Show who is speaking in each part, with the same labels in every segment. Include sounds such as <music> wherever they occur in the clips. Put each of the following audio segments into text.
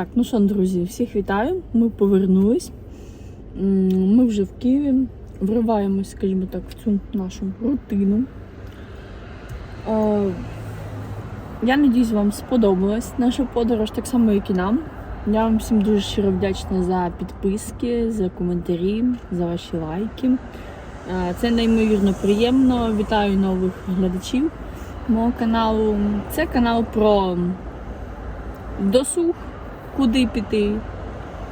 Speaker 1: Так, ну що, друзі, всіх вітаю. Ми повернулись. Ми вже в Києві. Вриваємось, скажімо так, в цю нашу рутину. Е, Я надіюсь, вам сподобалась наша подорож, так само, як і нам. Я вам всім дуже щиро вдячна за підписки, за коментарі, за ваші лайки. Е, Це неймовірно приємно. Вітаю нових глядачів мого каналу. Це канал про досуг, куди піти.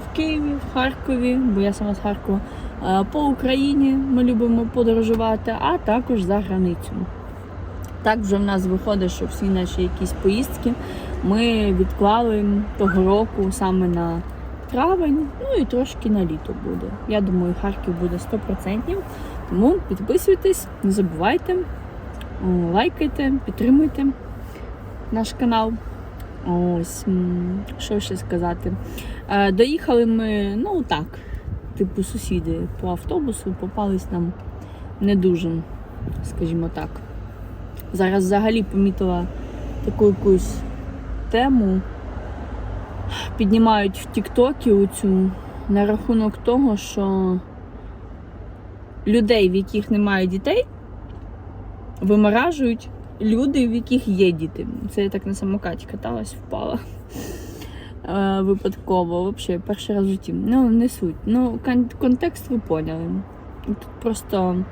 Speaker 1: В Києві, в Харкові, бо я сама з Харкова. Е, По Україні ми любимо подорожувати, а також за границю. Так вже в нас виходить, що всі наші якісь поїздки ми відклали того року саме на травень, ну і трошки на літо буде. Я думаю, Харків буде 100%. Тому підписуйтесь, не забувайте, лайкайте, підтримуйте наш канал. Ось, що ще сказати. Е, Доїхали ми, ну так, типу сусіди по автобусу, попались нам не дуже, скажімо так. Зараз взагалі помітила таку якусь тему. Піднімають в Тіктокі оцю на рахунок того, що людей, в яких немає дітей, виморажують люди, в яких є діти. Це я так на самокаті каталась, впала. Е, Випадково, взагалі, перший раз в житті. Ну, не суть. Ну, контекст ви поняли. Тут просто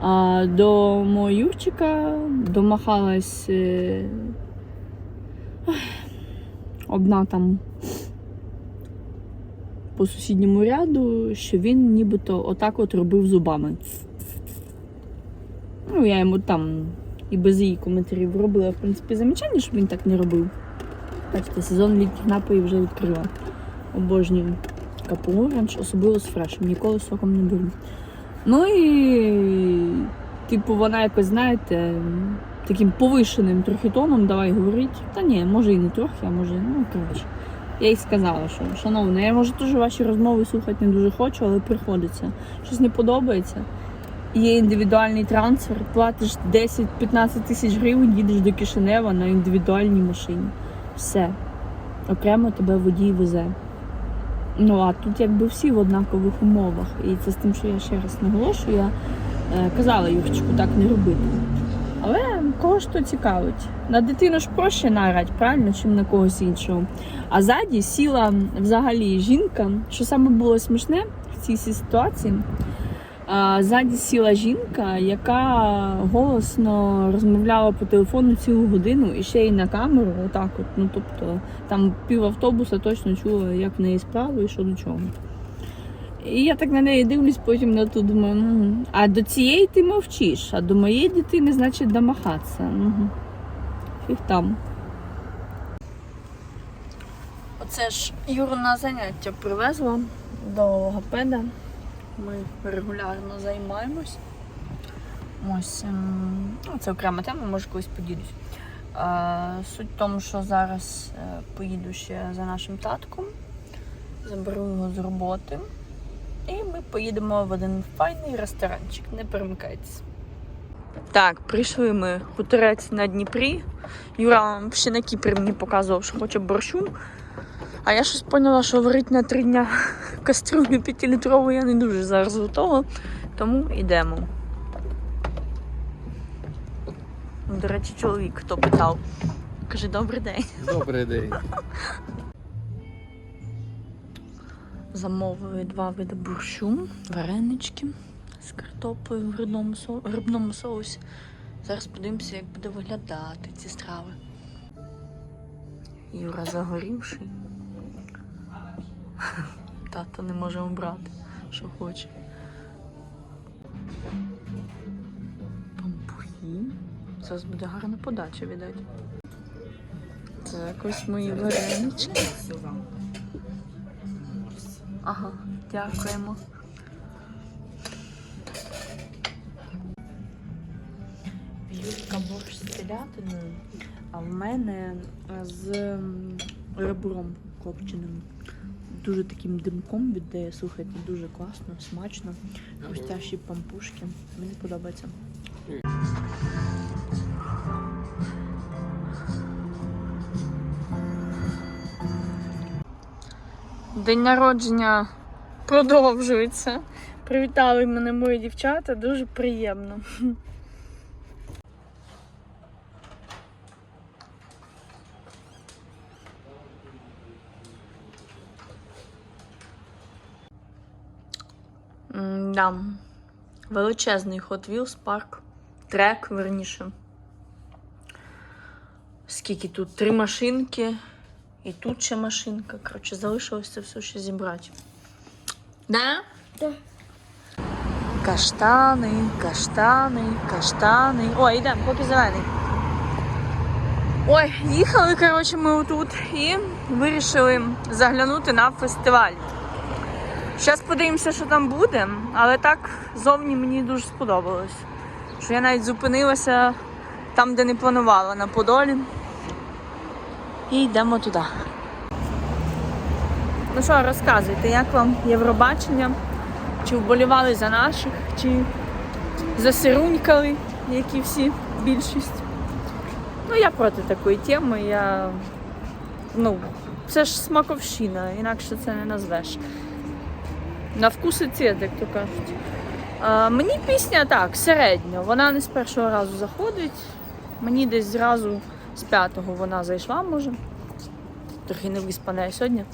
Speaker 1: а, до мого Юрчика домахалась е, одна там по сусідньому ряду, що він нібито отак от робив зубами. Ну, я йому там і без її коментарів робила, в принципі, замічання, щоб він так не робив. Бачите, сезон літніх напоїв вже відкрила. Обожнюю капу оранж, особливо з фрешем, ніколи соком не беру. Ну і, типу, вона якось, знаєте, таким повишеним трохи тоном давай говорить. Та ні, може і не трохи, а може, ну коротше. Я їй сказала, що шановна, я може теж ваші розмови слухати не дуже хочу, але приходиться. Щось не подобається. Є індивідуальний трансфер, платиш 10-15 тисяч гривень, їдеш до Кишинева на індивідуальній машині. Все. Окремо тебе водій везе. Ну а тут якби всі в однакових умовах. І це з тим, що я ще раз наголошую, я е, казала Юрчику так не робити. Але кого ж то цікавить? На дитину ж проще наорати, правильно, чим на когось іншого. А ззаді сіла взагалі жінка, що саме було смішне в цій ситуації. Ззаді сіла жінка, яка голосно розмовляла по телефону цілу годину і ще й на камеру, отак от. Ну тобто там пів автобуса точно чула, як в неї справи і що до чого. І я так на неї дивлюсь, потім на ту думаю, ну, а до цієї ти мовчиш, а до моєї дитини, значить, домахатися. Угу. Фіг там. Оце ж Юру на заняття привезла до логопеда. Ми регулярно займаємось. Ось ем, ну, це окрема тема, може колись поділюсь. Е, Суть в тому, що зараз е, поїду ще за нашим татком, заберу його з роботи. І ми поїдемо в один файний ресторанчик. Не перемикайтеся. Так, прийшли ми хуторець на Дніпрі. Юра ще на Кіпрі мені показував, що хоче борщу. А я щось поняла, що варить на три дня кастрюлю п'ятилітрову я не дуже зараз готова, тому йдемо. До речі, чоловік хто питав. Каже, добрий день.
Speaker 2: Добрий день.
Speaker 1: Замовили два види борщу, варенички з картоплею в грибному, со... грибному соусі. Зараз подивимося, як буде виглядати ці страви. Юра загорівший. <laughs> Тато не може обрати, що хоче. Пампухи. Зараз буде гарна подача, віддать. Так, ось мої варенички. Ага, дякуємо. Юлька борщ з телятиною, а в мене з ребром копченим. Дуже таким димком віддає, слухайте, дуже класно, смачно. Хрустящі пампушки. Мені подобається. День народження продовжується. Привітали мене мої дівчата, дуже приємно. М, Да. Величезний Hot Wheels парк. Трек, верніше. Скільки тут? Три машинки. І тут ще машинка. Коротше, залишилось це все ще зібрати. Да?
Speaker 2: Да.
Speaker 1: Каштани, каштани, каштани. Ой, йдемо, поки зелений. Ой, їхали, коротше, ми отут і вирішили заглянути на фестиваль. Зараз подивимося, що там буде, але так зовні мені дуже сподобалось. Що я навіть зупинилася там, де не планувала, на Подолі. І йдемо туди. Ну що, розказуйте, як вам Євробачення? Чи вболівали за наших, чи засирунькали, як і всі більшість. Ну, я проти такої теми. Я... Ну, це ж смаковщина, інакше це не назвеш. На вкус і цвіт, як то кажуть. А, мені пісня так, середньо. Вона не з першого разу заходить. Мені десь зразу з п'ятого вона зайшла, може. Трохи не виспана сьогодні.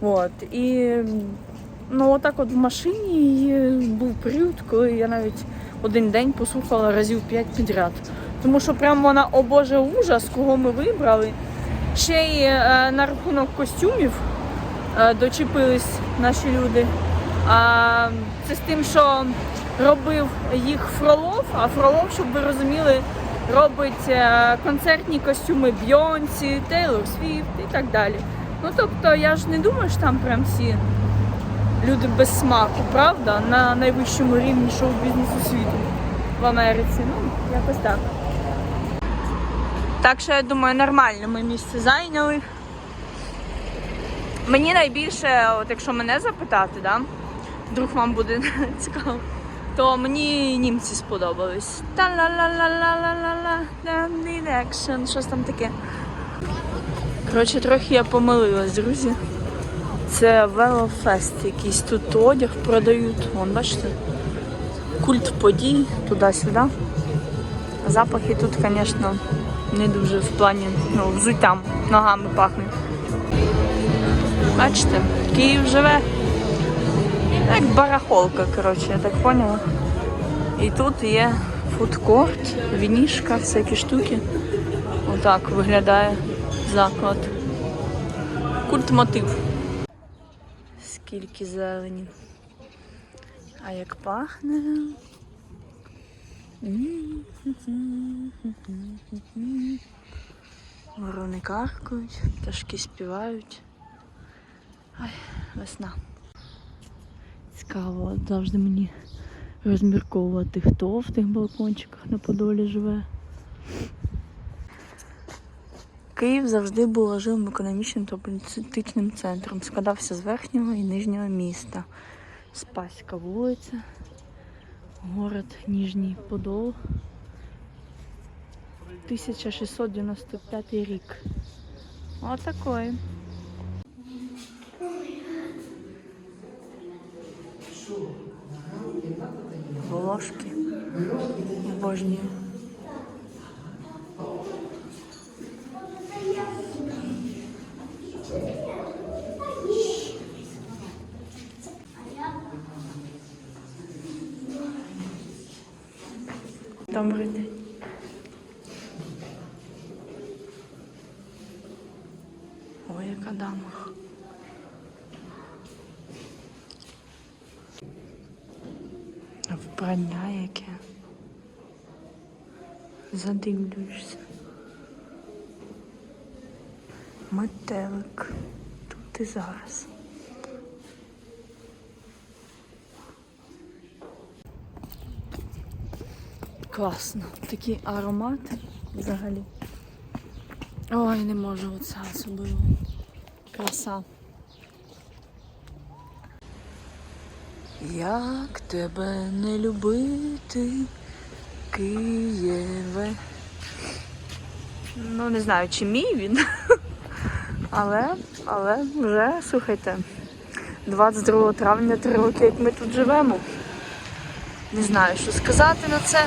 Speaker 1: От. І ну, отак от в машині був період, коли я навіть один день послухала разів п'ять підряд. Тому що прям вона, о Боже, ужас, кого ми вибрали. Ще й е, на рахунок костюмів е, дочепились наші люди. Це з тим, що робив їх Фролов, а Фролов, щоб ви розуміли, робить е, концертні костюми Бйонсі, Тейлор Свіфт і так далі. Ну тобто я ж не думаю, що там прям всі люди без смаку, правда? На найвищому рівні шоу-бізнесу світу в Америці. Ну, якось так. Так що я думаю, нормально ми місце зайняли. Мені найбільше, от якщо мене запитати, да, вдруг вам буде <laughs> цікаво, то мені німці сподобались. Та-ла-ла-ла-ла-ла-ла-ла, damn action, щось там таке. Коротше, трохи я помилилась, друзі. Це велофест якийсь. Тут одяг продають. Вон, бачите? Культ подій туди-сюди. Запахи тут, звісно, не дуже в плані ну, взуттям, ногами пахне. Бачите, Київ живе. Як барахолка, коротше, я так поняла. І тут є фудкорт, вінішка, всякі штуки. Отак виглядає заклад. Культ мотив. Скільки зелені. А як пахне. Ворони каркають, пташки співають. Ай, весна. Цікаво, завжди мені розмірковувати, хто в тих балкончиках на Подолі живе. Київ завжди був важливим економічним та політичним центром. Складався з верхнього і нижнього міста. Спаська вулиця, город Ніжній Подол. 1695 рік. Отакої. Волошки. Обожнюю. Добрий день. Ой, яка дама. Вбрання яке. Задивлюєшся. Метелик. Тут і зараз. Класно. Такі аромати взагалі. Ой, не можу оце особливо. Краса. Як тебе не любити, Києве? Ну, не знаю, чи мій він, <laughs> але, але вже, слухайте, 22 травня, три роки, як ми тут живемо. Не знаю, що сказати на це.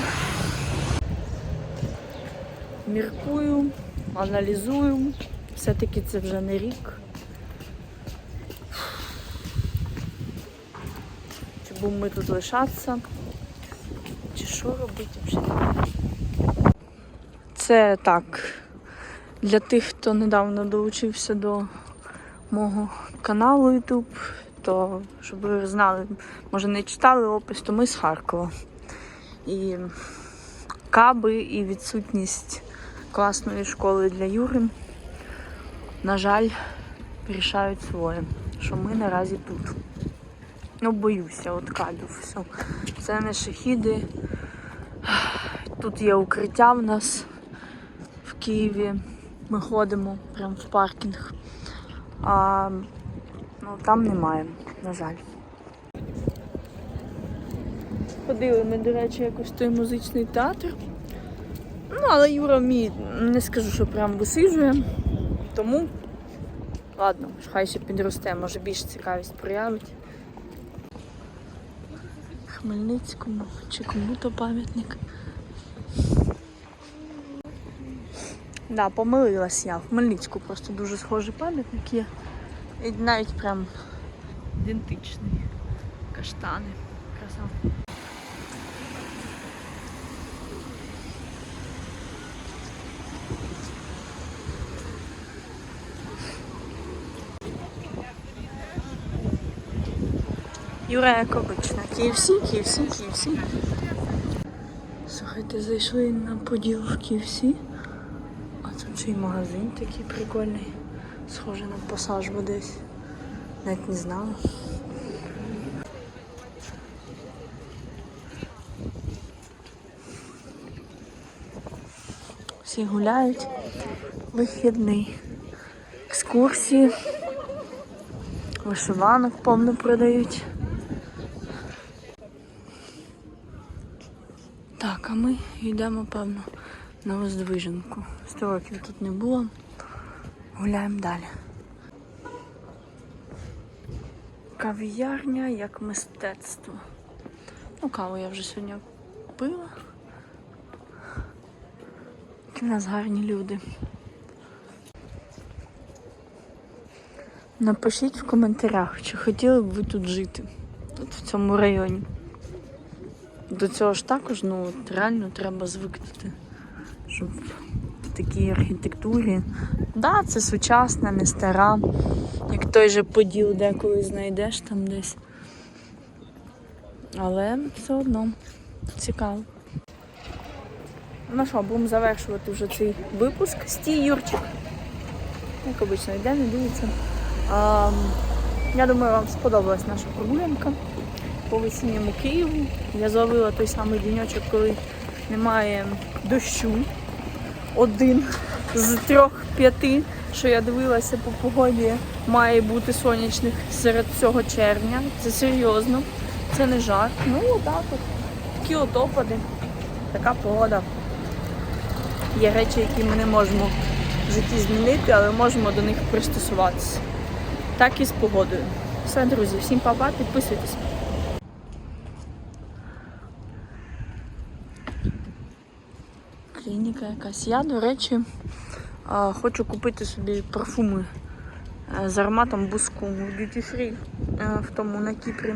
Speaker 1: Міркую, аналізую. Все-таки це вже не рік. Чи будемо ми тут лишатися? Чи що робити взагалі? Це так. Для тих, хто недавно долучився до мого каналу YouTube, то щоб ви знали, може не читали опис, то ми з Харкова. І каби і відсутність класної школи для Юри, на жаль, рішають своє, що ми наразі тут. Ну, боюся, от кабів. Все. Це не шахіди. Тут є укриття в нас в Києві. Ми ходимо прямо в паркінг. А ну, там немає, на жаль. Ходили ми, до речі, якось той музичний театр. Ну, але Юра мій не скажу, що прям висиджує. Тому, ладно, хай ще підросте, може більш цікавість проявить. Хмельницькому чи кому-то пам'ятник. Да, помилилась я. В Хмельницьку просто дуже схожий пам'ятник є. І навіть прям ідентичний. Каштани. Краса. Юра, як обично. KFC, KFC, KFC. Слухайте, зайшли на поділ в KFC. А тут ще й магазин такий прикольний. Схожий на пасаж десь. Навіть не знала. Всі гуляють. Вихідний. Екскурсії. Вишиванок повно продають. Так, а ми йдемо, певно, на Воздвиженку. Сто років тут не було. Гуляємо далі. Кав'ярня як мистецтво. Ну, каву я вже сьогодні пила. Які в нас гарні люди. Напишіть в коментарях, чи хотіли б ви тут жити, тут в цьому районі. До цього ж також ну, реально треба звикнути, щоб в такій архітектурі. Да, це сучасна, не стара, як той же поділ деколи знайдеш там десь. Але все одно цікаво. Ну що, будемо завершувати вже цей випуск. Стій, Юрчик. Як обично, йде, не дивиться. Я думаю, вам сподобалась наша прогулянка по весінньому Києву. Я зловила той самий діньочок, коли немає дощу. Один з трьох-п'яти, що я дивилася по погоді, має бути сонячних серед цього червня. Це серйозно, це не жарт. Ну, отак от. Такі от опади. Така погода. Є речі, які ми не можемо в житті змінити, але можемо до них пристосуватися. Так і з погодою. Все, друзі, всім па-па, підписуйтесь. Клініка якась. Я, до речі, хочу купити собі парфуми е, з ароматом буску в Duty Free е, в тому на Кіпрі.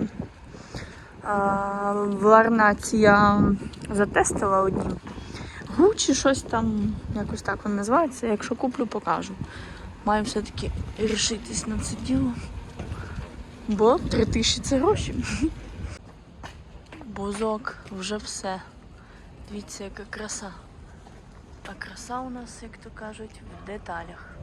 Speaker 1: В Ларнаці я затестила одні. Гучі щось там, якось так воно називається. Якщо куплю, покажу. Маю все-таки рішитись на це діло. Бо 3 тисячі це гроші. Бузок, вже все. Дивіться, яка краса. А краса у нас, як то кажуть, в деталях.